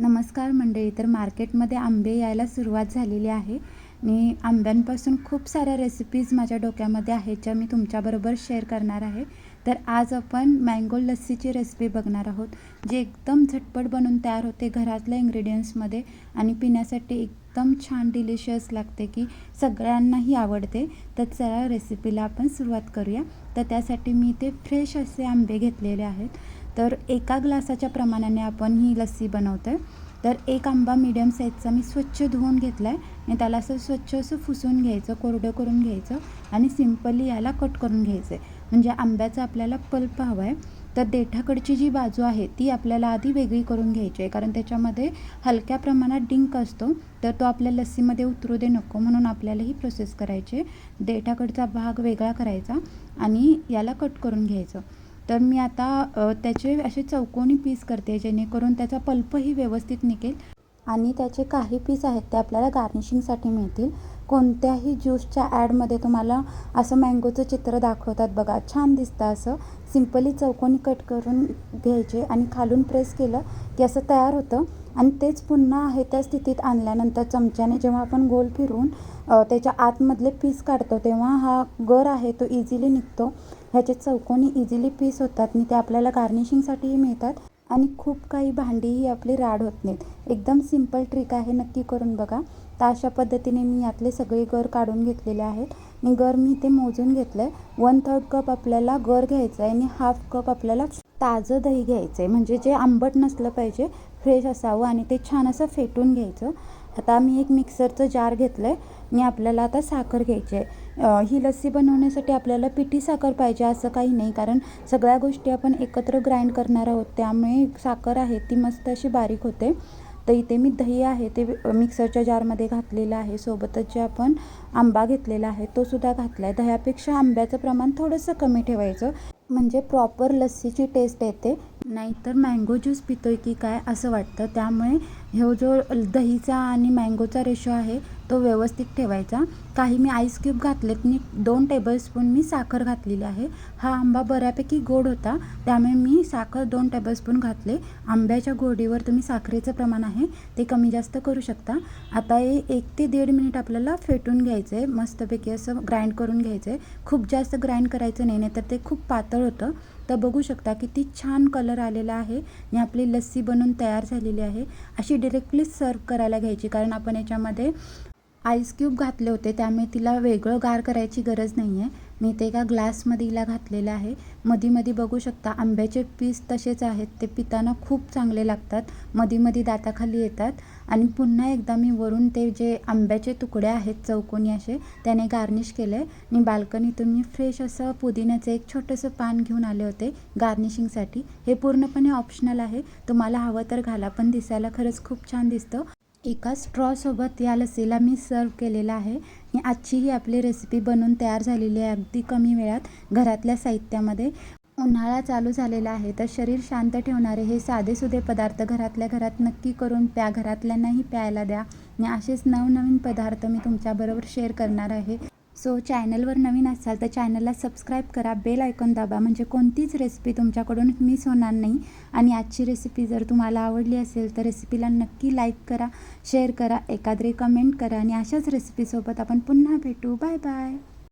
नमस्कार मंडळी तर मार्केटमध्ये आंबे यायला सुरुवात झालेली आहे. मी आंब्यांपासून खूप साऱ्या रेसिपीज माझ्या डोक्यामध्ये आहेत ज्या मी तुमच्याबरोबर शेअर करणार आहे. तर आज आपण मँगो लस्सीची रेसिपी बघणार आहोत जी एकदम झटपट बनून तयार होते घरातल्या इंग्रेडियंट्समध्ये आणि पिण्यासाठी एकदम छान डिलिशियस लागते की सगळ्यांनाही आवडते. तर चला रेसिपीला आपण सुरुवात करूया. तर त्यासाठी मी ते फ्रेश असे आंबे घेतलेले आहेत. तर एका ग्लासाच्या प्रमाणाने आपण ही लस्सी बनवतो आहे तर एक आंबा मिडियम साईजचा मी स्वच्छ धुवून घेतला आहे आणि त्याला असं स्वच्छ असं फुसून घ्यायचं कोरडं करून घ्यायचं आणि सिम्पली याला कट करून घ्यायचं आहे म्हणजे आंब्याचा आपल्याला पल्प हवा आहे तर देठाकडची जी बाजू आहे ती आपल्याला आधी वेगळी करून घ्यायची आहे. कारण त्याच्यामध्ये हलक्या प्रमाणात डिंक असतो. तर तो आपल्या लस्सीमध्ये उतरू दे नको म्हणून आपल्याला ही प्रोसेस करायची आहे. देठाकडचा भाग वेगळा करायचा आणि याला कट करून घ्यायचं. तर मी आता त्याचे असे चौकोनी पीस करते जेणेकरून त्याचा पल्पही व्यवस्थित निघेल आणि त्याचे काही पीस आहेत ते आपल्याला गार्निशिंगसाठी मिळतील. कोणत्याही ज्यूसच्या ॲडमध्ये तुम्हाला असं मँगोचं चित्र दाखवतात बघा छान दिसतं असं. सिम्पली चौकोनी कट करून घ्यायचे आणि खालून प्रेस केलं की असं तयार होतं. आणि तेच पुन्हा आहे त्या स्थितीत आणल्यानंतर चमच्याने जेव्हा आपण गोल फिरून त्याच्या आतमधले पीस काढतो तेव्हा हा गर आहे तो इझिली निघतो. ह्याचे चौकोनी इझिली पीस होतात. आणि ते आपल्याला गार्निशिंगसाठीही मिळतात. आणि खूप काही भांडीही आपली राड होत नाहीत. एकदम सिंपल ट्रिक आहे नक्की करून बघा. तर अशा पद्धतीने मी यातले सगळे गर काढून घेतलेले आहेत. आणि गर मी ते मोजून घेतलं आहे वन थर्ड कप आपल्याला गर घ्यायचं आहे आणि हाफ कप आपल्याला ताजं दही घ्यायचं आहे म्हणजे जे आंबट नसलं पाहिजे फ्रेश असावं आणि ते छान असं फेटून घ्यायचं. आता मी एक मिक्सरचं जार घेतलं आहे आणि आपल्याला आता साखर घ्यायची आहे ही लस्सी बनवण्यासाठी आपल्याला पिठी साखर पाहिजे असं काही नाही. कारण सगळ्या गोष्टी आपण एकत्र ग्राइंड करणार आहोत. त्यामुळे साखर आहे ती मस्त अशी बारीक होते. तर इथे मी दही आहे ते मिक्सरच्या जारमध्ये घातलेलं आहे. सोबतच जे आपण आंबा घेतलेला आहे तो सुद्धा घातला आहे दह्यापेक्षा आंब्याचं प्रमाण थोडंसं कमी ठेवायचं. म्हणजे प्रॉपर लस्सीची टेस्ट येते. नाहीतर मँगो ज्यूस पितोय की काय असं वाटतं. त्यामुळे ह्यो जो दहीचा आणि मँगोचा रेशो आहे तो व्यवस्थित ठेवायचा. काही मी आईस क्यूब घातलेत. मी दोन टेबलस्पून मी साखर घातलेली आहे. हा आंबा बऱ्यापैकी गोड होता. त्यामुळे मी साखर दोन टेबलस्पून घातले. आंब्याच्या गोडीवर तुम्ही साखरेचं प्रमाण आहे ते कमी जास्त करू शकता. आता हे एक ते दीड मिनिट आपल्याला फेटून घ्यायचं आहे मस्तपैकी असं ग्राइंड करून घ्यायचं आहे खूप जास्त ग्राइंड करायचं नाही नाही तर ते खूप पातळ होतं. तर बघू शकता किती छान कलर आलेला आहे. आणि आपली लस्सी बनून तयार झालेली आहे. अशी डिरेक्टली सर्व करायला घ्यायची. कारण आपण याच्यामध्ये आईस क्यूब घातले होते. त्यामुळे तिला वेगळं गार करायची गरज नाही आहे मी ते एका ग्लासमध्ये हिला घातलेलं आहे. मधी मधी बघू शकता आंब्याचे पीस तसेच आहेत. ते पिताना खूप चांगले लागतात. मधी मधी दाताखाली येतात. आणि पुन्हा एकदा मी वरून ते जे आंब्याचे तुकडे आहेत चौकोनी असे त्याने गार्निश केलं आहे आणि बाल्कनीतून मी फ्रेश असं पुदिन्याचं एक छोटंसं पान घेऊन आले होते गार्निशिंगसाठी. हे पूर्णपणे ऑप्शनल आहे. तुम्हाला हवं तर घाला पण दिसायला खरंच खूप छान दिसतं. एका स्ट्रॉसोबत या लसीला मी सर्व केलेला आहे. आजची ही आपली रेसिपी बनवून तयार झालेली आहे. अगदी कमी वेळात घरातल्या साहित्यामध्ये उन्हाळा चालू झालेला आहे. तर शरीर शांत ठेवणारे हे साधेसुधे पदार्थ घरातल्या घरात नक्की करून प्या. घरातल्यांनाही प्यायला द्या. आणि असेच नवनवीन पदार्थ मी तुमच्याबरोबर शेअर करणार आहे. सो चॅनलवर नवीन असाल तर चॅनलला सबस्क्राईब करा. बेल आयकॉन दाबा. म्हणजे कोणतीच रेसिपी तुमच्याकडून मिस होणार नाही. आणि आजची रेसिपी जर तुम्हाला आवडली असेल तर रेसिपीला नक्की लाईक करा शेअर करा एकाद्री कमेंट करा. आणि अशाच रेसिपीसोबत आपण पुन्हा भेटू. Bye bye